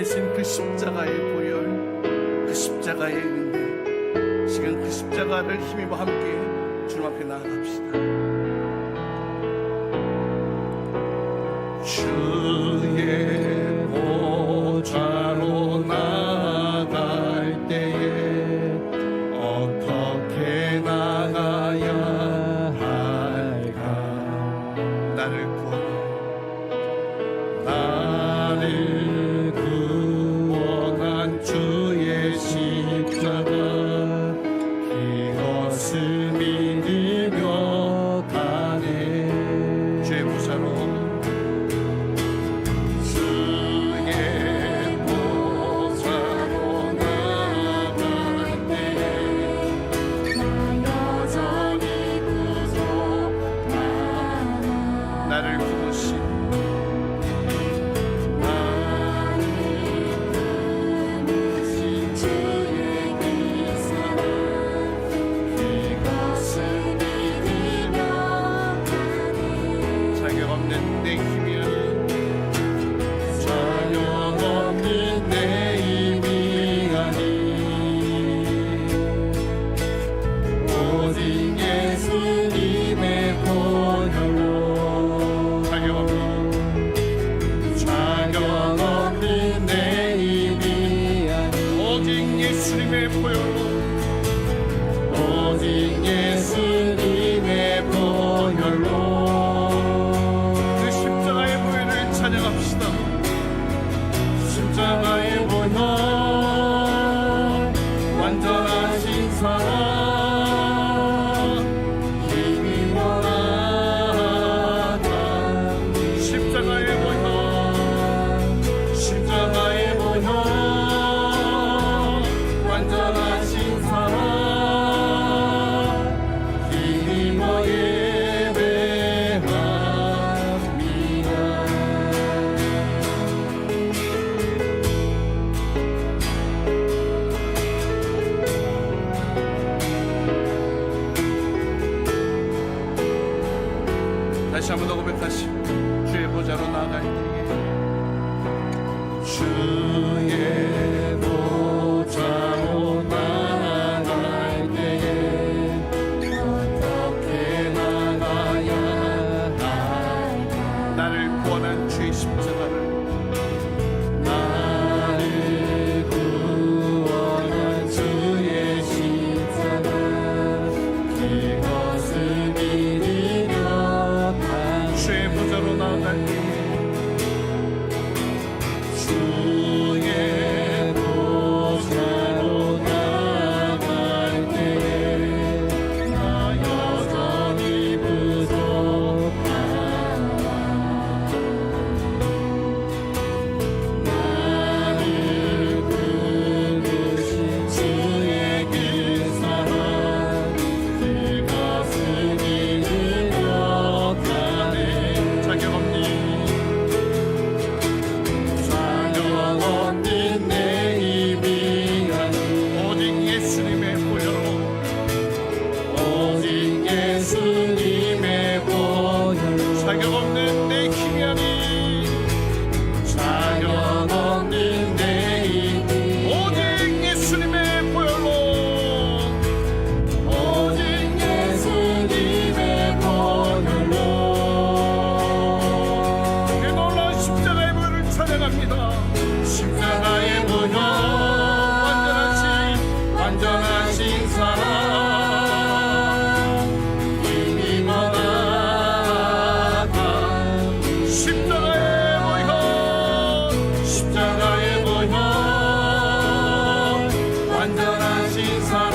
계신 그 십자가의 보혈, 그 십자가의 은혜, 지금 그 십자가를 힘입어 함께 주님 앞에 나아갑시다. 주. 십자가의 보혈을 찬양합시다. 십자가의 보혈. 다시 한번 더 고백하시오 주의 보좌로 나아갈 때에 she's on.